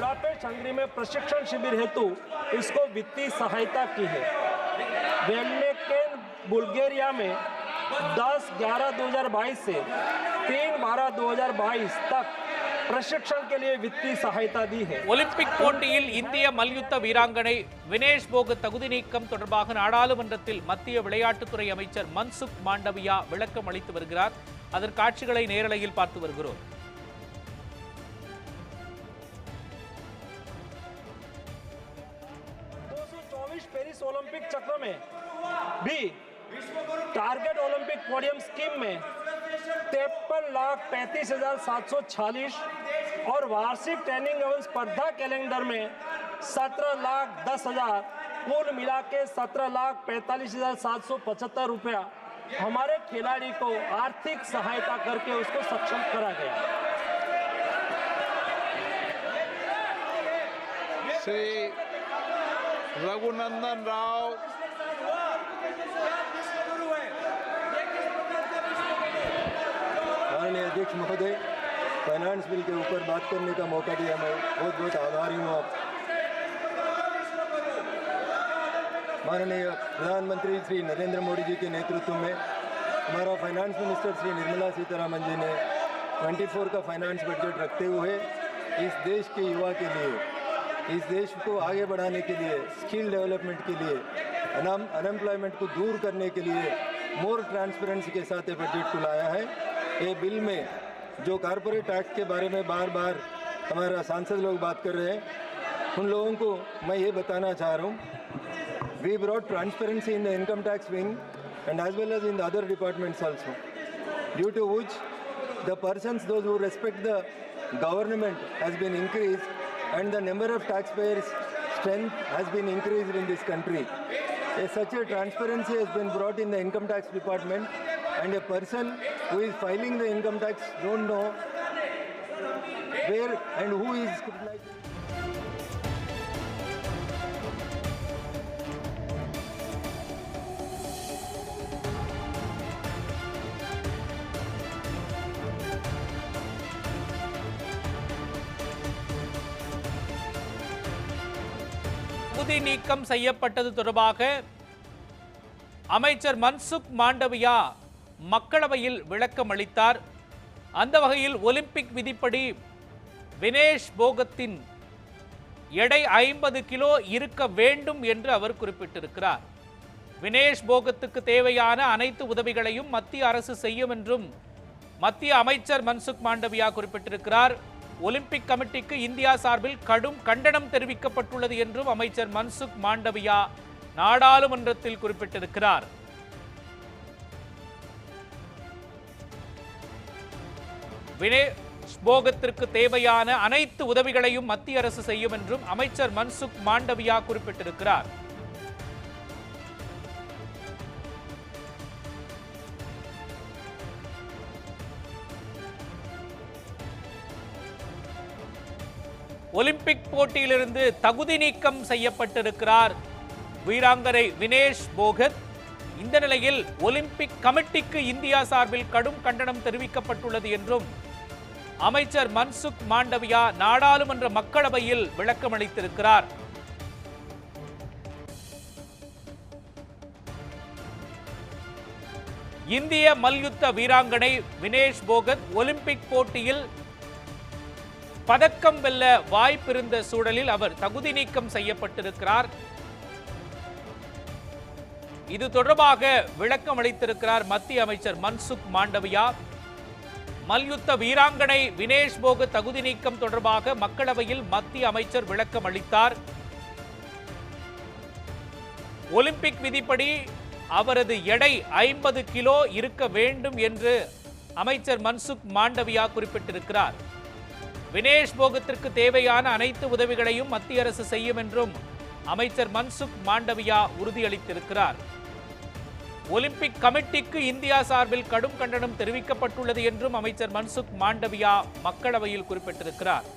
बुढ़ापेट Hungary में प्रशिक्षण शिविर हेतु इसको वित्तीय सहायता की है वेलमेकेन बुल्गारिया में 10 11 2022 से 3 12 2022 तक प्रशिक्षण के लिए वित्तीय सहायता दी है ஒலிம்பிக் போட்டியில் இந்திய மல்யுத்த வீராங்கனை வினேஷ் போகத் தகுதி நீக்கம் தொடர்பாக நாடாளுமன்றத்தில் மத்திய விளையாட்டுத்துறை அமைச்சர் மன்சுக் மாண்டவியா விளக்கம் அளித்து வருகிறார் அதன் காட்சிகளை நேரலையில் பார்த்து வருகிறோம் पेरिस ओलंपिक चक्र में भी टारगेट ओलंपिक पोडियम स्कीम में तिरपन लाख पैंतीस हज़ार सात सौ छियालीस और वार्षिक ट्रेनिंग एवं स्पर्धा कैलेंडर में सत्रह लाख दस हज़ार, कुल मिला के सत्रह लाख पैंतालीस हज़ार सात सौ पचहत्तर रुपया हमारे खिलाड़ी को आर्थिक सहायता करके उसको सक्षम करा गया। श्री रघुनंदन राव माननीय अध्यक्ष महोदय फाइनेंस बिल के ऊपर बात करने का मौका दिया मैं। बहुत बहुत आभारी हूँ आप। माननीय प्रधानमंत्री श्री नरेंद्र मोदी जी के नेतृत्व में हमारा फाइनेंस मिनिस्टर श्री निर्मला सीतारामन जी ने 24 का फाइनेंस बजट रखते हुए इस देश के युवा के लिए इस देश को आगे बढ़ाने के लिए स्किल डेवलपमेंट के लिए अनएम्प्लॉयमेंट को दूर करने के लिए मोर ट्रांसपेरेंसी के साथ ये बजट को लाया है। ये बिल में जो कॉरपोरेट टैक्स के बारे में बार बार हमारा सांसद लोग बात कर रहे हैं, उन लोगों को मैं ये बताना चाह रहा हूँ we brought transparency in the income tax wing and as well as in the other departments also due to which the person those who respect the government has been increase and the number of taxpayers strength has been increased in this country. A, such a transparency has been brought in the income tax department and a person who is filing the income tax don't know where and who is தகுதி நீக்கம் செய்யப்பட்டது தொடர்பாக அமைச்சர் மன்சுக் மாண்டவியா மக்களவையில் விளக்கம் அளித்தார். அந்த வகையில் ஒலிம்பிக் விதிப்படி வினேஷ் போகத்தின் எடை ஐம்பது கிலோ இருக்க வேண்டும் என்று அவர் குறிப்பிட்டிருக்கிறார். வினேஷ் போகத்துக்கு தேவையான அனைத்து உதவிகளையும் மத்திய அரசு செய்யும் என்றும் மத்திய அமைச்சர் மன்சுக் மாண்டவியா குறிப்பிட்டிருக்கிறார். ஒலிம்பிக் கமிட்டிக்கு இந்தியா சார்பில் கடும் கண்டனம் தெரிவிக்கப்பட்டுள்ளது என்றும் அமைச்சர் மன்சுக் மாண்டவியா நாடாளுமன்றத்தில் குறிப்பிட்டிருக்கிறார். வினேஷ் தேவையான அனைத்து உதவிகளையும் மத்திய அரசு செய்யும் என்றும் அமைச்சர் மன்சுக் மாண்டவியா குறிப்பிட்டிருக்கிறார். ஒலிம்பிக் போட்டியிலிருந்து தகுதி நீக்கம் செய்யப்பட்டிருக்கிறார் வீராங்கனை வினேஷ் போகத். இந்த நிலையில் ஒலிம்பிக் கமிட்டிக்கு இந்தியா சார்பில் கடும் கண்டனம் தெரிவிக்கப்பட்டுள்ளது என்றும் அமைச்சர் மன்சுக் மாண்டவியா நாடாளுமன்ற மக்களவையில் விளக்கமளித்திருக்கிறார். இந்திய மல்யுத்த வீராங்கனை வினேஷ் போகத் ஒலிம்பிக் போட்டியில் பதக்கம் வெல்ல வாய்ப்பிருந்த சூழலில் அவர் தகுதி நீக்கம் செய்யப்பட்டிருக்கிறார். இது தொடர்பாக விளக்கம் அளித்திருக்கிறார் மத்திய அமைச்சர் மன்சுக் மாண்டவியா. மல்யுத்த வீராங்கனை வினேஷ் போக தகுதி நீக்கம் தொடர்பாக மக்களவையில் மத்திய அமைச்சர் விளக்கம் அளித்தார். ஒலிம்பிக் விதிப்படி அவரது எடை ஐம்பது கிலோ இருக்க வேண்டும் என்று அமைச்சர் மன்சுக் மாண்டவியா குறிப்பிட்டிருக்கிறார். வினேஷ் போகத்திற்கு தேவையான அனைத்து உதவிகளையும் மத்திய அரசு செய்யும் என்றும் அமைச்சர் மன்சுக் மாண்டவியா உறுதியளித்திருக்கிறார். ஒலிம்பிக் கமிட்டிக்கு இந்தியா சார்பில் கடும் கண்டனம் தெரிவிக்கப்பட்டுள்ளது என்றும் அமைச்சர் மன்சுக் மாண்டவியா மக்களவையில் குறிப்பிட்டிருக்கிறார்.